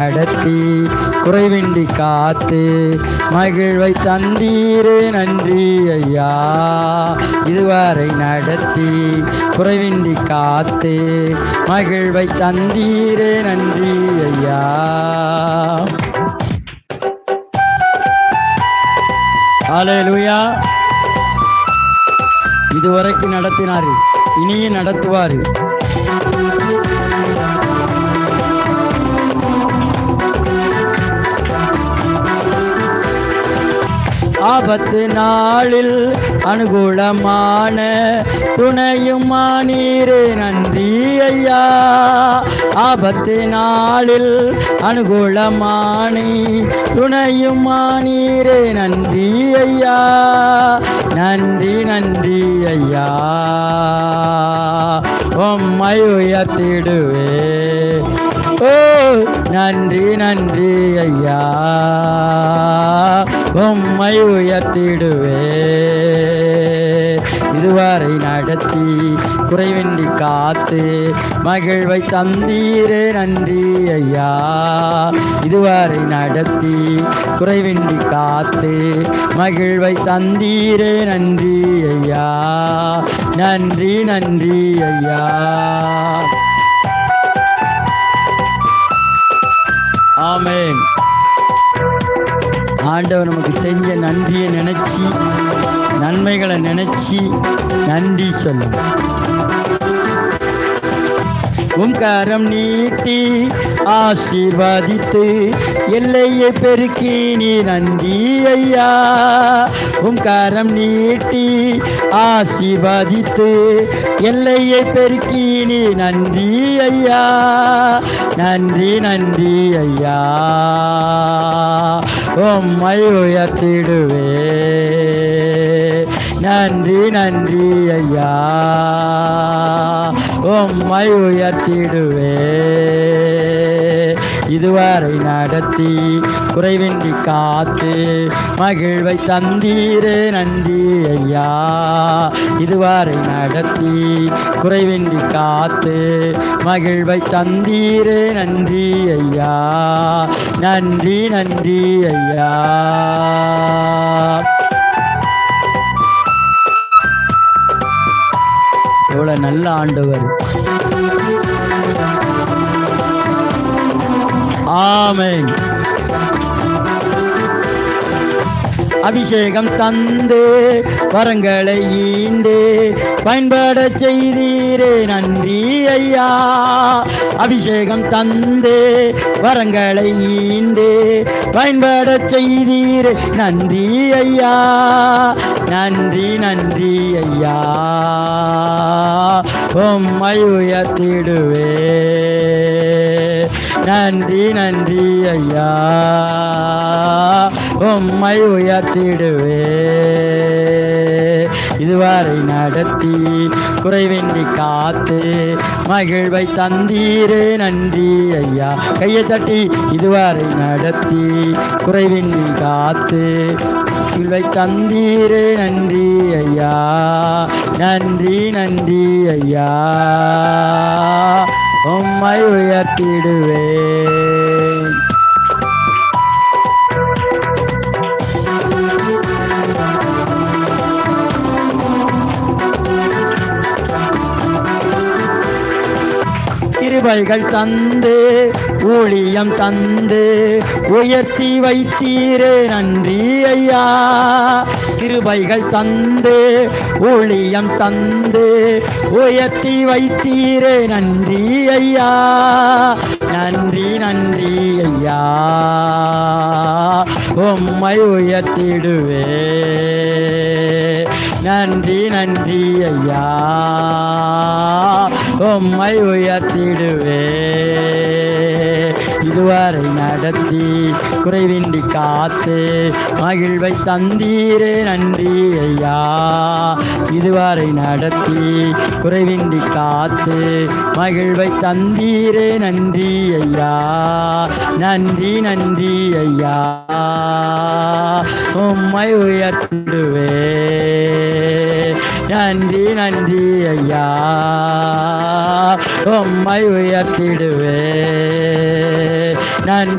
நடத்தி குறைவின்றி காத்து மகிழ்வை தந்தீரே நன்றி ஐயா. இதுவரை நடத்தி குறைவின்றி காத்து மகிழ்வை தந்தீரே நன்றி ஐயா. ஹalleluya. இதுவரைக்கும் நடத்தினாரு இனியும் நடத்துவாரு ஆபத்து நாளில் அனுகூலமான துணையுமா நீரே நன்றி ஐயா. ஆபத்து நாளில் அனுகூலமானி துணையுமானீரே நன்றி ஐயா. நன்றி நன்றி ஐயா. உம்மை உயர்த்திடுவே ஓ நன்றி நன்றி ஐயா. உம்மை உயர்த்திடுவே. இதுவரை நடத்தி குறைவின்றி காத்து மகிழ்வை தந்தீரே நன்றி ஐயா. இதுவரை நடத்தி குறைவின்றி காத்து மகிழ்வை தந்தீரே நன்றி ஐயா. நன்றி நன்றி ஐயா. ஆமேன். ஆண்டவர் நமக்கு செஞ்ச நன்றியை நினைச்சி நன்மைகளை நினைச்சி நன்றி சொல்லும். உம் கரம் நீட்டி ஆசீர்வாதித்து எல்லையை பெருக்கி நீ நன்றி ஐயா. உம் கரம் நீட்டி ஆசீர்வாதித்து எல்லையை பெருக்கி நீ நன்றி ஐயா. நன்றி நன்றி ஐயா. உம்மை உயர்த்திடுவே நன்றி நன்றி ஐயா. உம்மை உயர்த்திடுவே. இதுவரை நடத்தி குறைவின்றி காத்து மகிழ்வை தந்தீரே நன்றி ஐயா. இதுவரை நடத்தி குறைவின்றி காத்து மகிழ்வை தந்தீரே நன்றி ஐயா. நன்றி நன்றி ஐயா. எவ்வளோ நல்ல ஆண்டவர். ஆமென். அபிஷேகம் தந்தே வரங்களை ஈண்டே பயன்பட செய்தீரே நன்றி ஐயா. அபிஷேகம் தந்தே வரங்களை ஈண்டே பயன்பட செய்தீரே நன்றி ஐயா. நன்றி நன்றி ஐயா. உம்மை உயர்த்திடுவே நன்றி நன்றி ஐயா. உம்மை உயர்த்திடுவே இதுவரை நடத்தி குறைவின்றி காத்து மகிழ்வை தந்தீரே. நன்றி ஐயா. கையை தட்டி இதுவரை நடத்தி குறைவின்றி காத்து மகிழ்வை தந்தீரே. நன்றி ஐயா. நன்றி நன்றி ஐயா. உம்மை உயர்த்திடுவேன். கிருபைகள் தந்து ஊழியம் தந்து உயர்த்தி வைத்தீரே. நன்றி ஐயா. கிருபைகள் தந்து ஊழியம் தந்து உயர்த்தி வைத்தீரே நன்றி ஐயா. நன்றி நன்றி ஐயா. உம்மை உயர்த்திடுவே. நன்றி நன்றி ஐயா. உம்மை உயர்த்திடுவே. இதுவரை நடத்தி குறைவின்றி காத்து மகிழ்வை தந்தீரே நன்றி ஐயா. இதுவரை நடத்தி குறைவின்றி காத்து மகிழ்வை தந்தீரே நன்றி ஐயா. நன்றி நன்றி ஐயா. உம்மை உயர்த்திடுவே நன்றி நன்றி ஐயா. உம்மை உயர்த்திடுவே. நன்றி